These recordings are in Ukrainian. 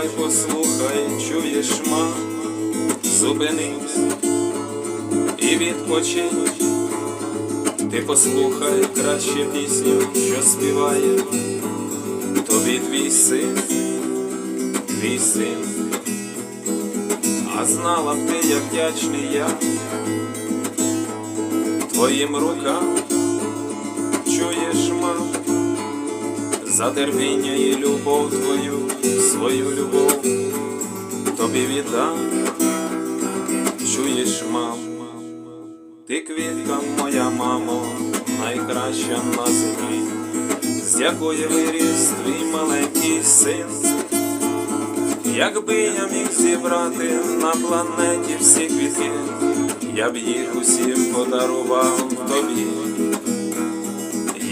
послухай, чуєш, ма, зупинись і відпочинь. Ти послухай краще пісню, що співає тобі твій син, твій син. А знала б ти, як вдячний я твоїм рукам, за терпіння і любов твою, свою любов тобі віддам, чуєш, мам, ти квітка моя, мамо, найкраща на землі, з якої виріс твій маленький син. Якби я міг зібрати на планеті всі квітки, я б їх усім подарував тобі.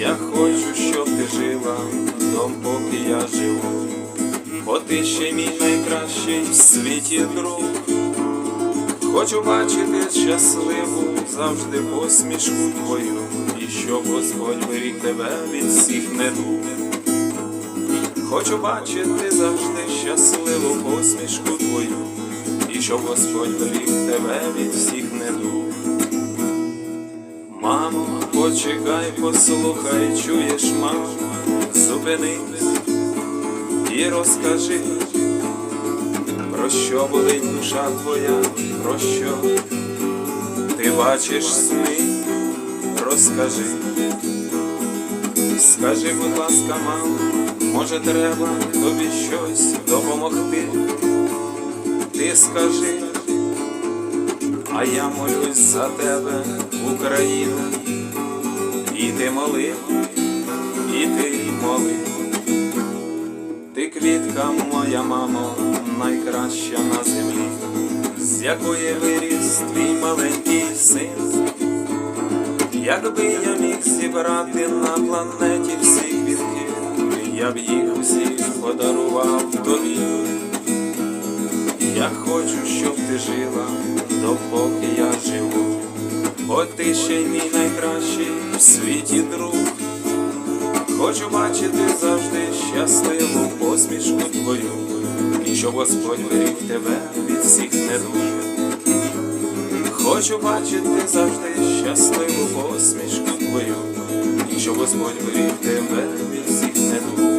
Я хочу, щоб ти жила, допоки я живу, бо ти ще мій найкращий в світі друг. Хочу бачити щасливу завжди посмішку твою, і щоб Господь беріг тебе від всіх недуг. Хочу бачити завжди щасливу посмішку твою, і щоб Господь беріг тебе від всіх недуг. Мамо, почекай, послухай, чуєш, мамо, зупинись і розкажи, про що болить душа твоя, про що ти бачиш сни, розкажи. Скажи, будь ласка, мамо, може треба тобі щось допомогти. Ти скажи, а я молюсь за тебе, Україна, і ти моли, і ти моли. Ти квітка моя, мамо, найкраща на землі, з якої виріс твій маленький син. Якби я міг зібрати на планеті всі квітки, я б їх усіх подарував тобі. Я хочу, щоб ти жила, допоки я живу, бо ти ще мій найкращий в світі друг. Хочу бачити завжди щасливу посмішку твою, і щоб Господь беріг тебе від всіх недуг. Хочу бачити завжди щасливу посмішку твою, і щоб Господь беріг тебе від всіх недуг.